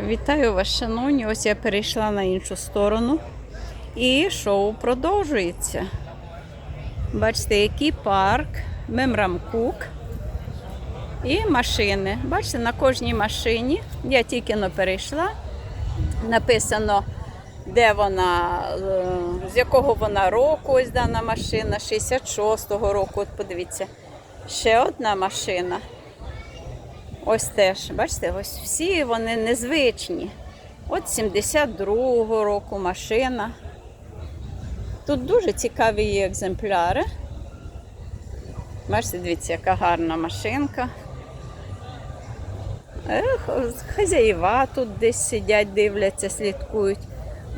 Вітаю вас, шановні. Ось я перейшла на іншу сторону. І шоу продовжується. Бачите, який парк, Мемрамкук і машини. Бачите, на кожній машині, я тільки но перейшла, написано, де вона, е, з якого вона року, ось дана машина, 66-го року. От подивіться, ще одна машина. Ось теж, бачите, ось всі вони незвичні. От 72-го року машина. Тут дуже цікаві є екземпляри. Бачите, дивіться, яка гарна машинка. Ех, хазяїва тут десь сидять, дивляться, слідкують.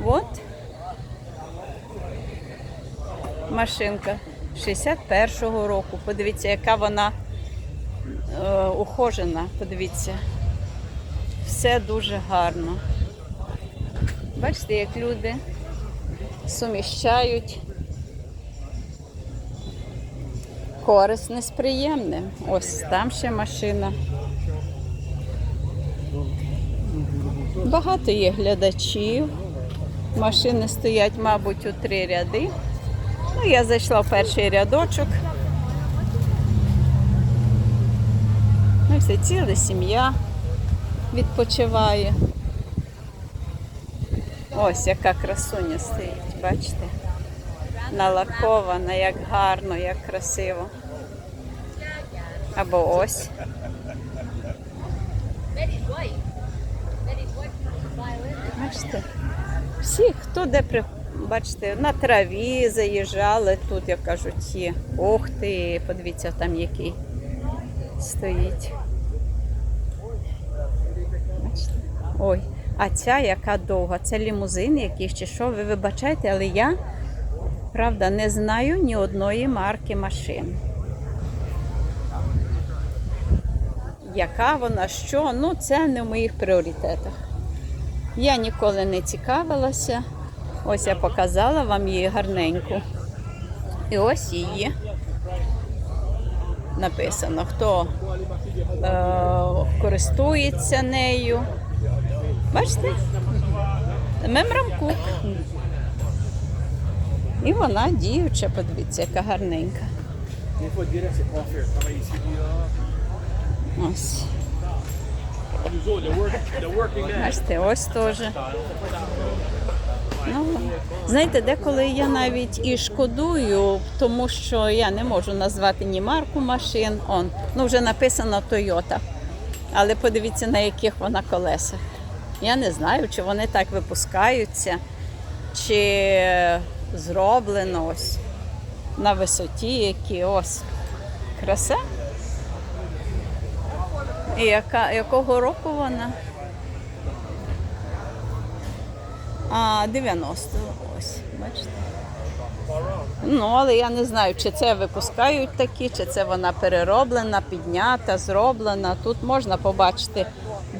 От машинка 61-го року. Подивіться, яка вона е, ухожена, подивіться. Все дуже гарно. Бачите, як люди суміщають корисне з приємним. Ось там ще машина. Багато є глядачів. Машини стоять, мабуть, у три ряди. Ну, я зайшла в перший рядочок. Ну, все, ціла сім'я відпочиває. Ось яка красуня стоїть, бачите? Налакована, як гарно, як красиво. Або ось. Бачите? Всі, хто де при... бачите, на траві заїжджали, тут, як кажуть, є. Ох ти, подивіться, там який стоїть. Бачите? Ой, а ця яка довга, це лімузин якийсь чи що, ви вибачайте, але я, правда, не знаю ні одної марки машин. Яка вона, що, ну це не в моїх пріоритетах. Я ніколи не цікавилася. Ось я показала вам її гарненьку. І ось її написано, хто е, користується нею. Бачите? Мемрамкук. І вона діюча, подивіться, яка гарненька. Ось. Бачите, ось теж. Ну, знаєте, деколи я навіть і шкодую, тому що я не можу назвати ні марку машин. Он, ну вже написано Toyota. Але подивіться, на яких вона колесах. Я не знаю, чи вони так випускаються, чи зроблено ось на висоті, які ось. Краса. І яка, якого року вона? А, 90 ось, бачите. Ну, але я не знаю, чи це випускають такі, чи це вона перероблена, піднята, зроблена. Тут можна побачити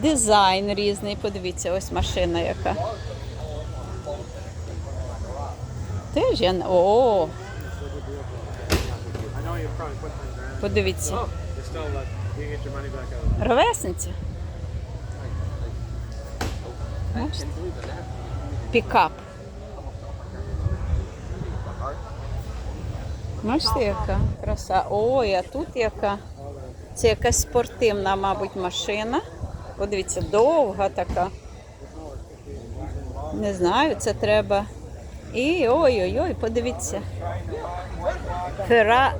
дизайн різний. Подивіться, ось машина яка. Теж я. О, подивіться. Ровесниця. Пікап. Бачите, яка краса. Ой, а тут яка. Це якась спортивна, мабуть, машина. Подивіться, довга така. Не знаю, це треба. І ой-ой-ой, подивіться. Фера...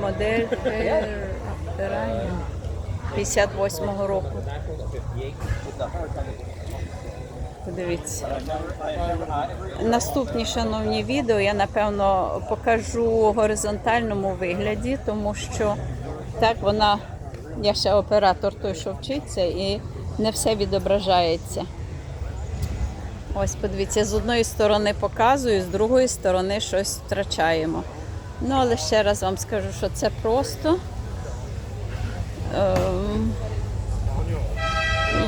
Модель Фер- Феррані 58-го року. Подивіться. Наступні шановні відео я напевно покажу у горизонтальному вигляді, тому що так вона, я ще оператор той, що вчиться, і не все відображається. Ось подивіться, з одної сторони показую, з другої сторони щось втрачаємо. Ну, але ще раз вам скажу, що це просто. Ем,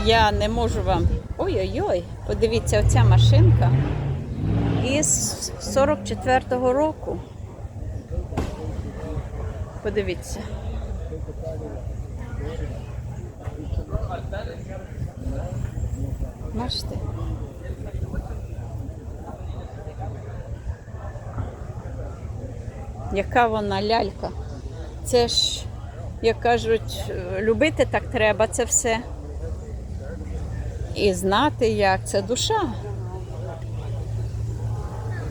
я не можу вам. Ой-ой-ой, подивіться, оця машинка із 44-го року. Подивіться. Бачите? Яка вона лялька? Це ж, як кажуть, любити так треба це все. І знати, як це душа.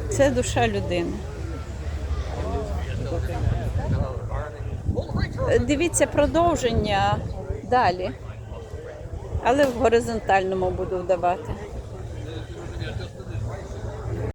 Це душа людини. Дивіться продовження далі. Але в горизонтальному буду вдавати.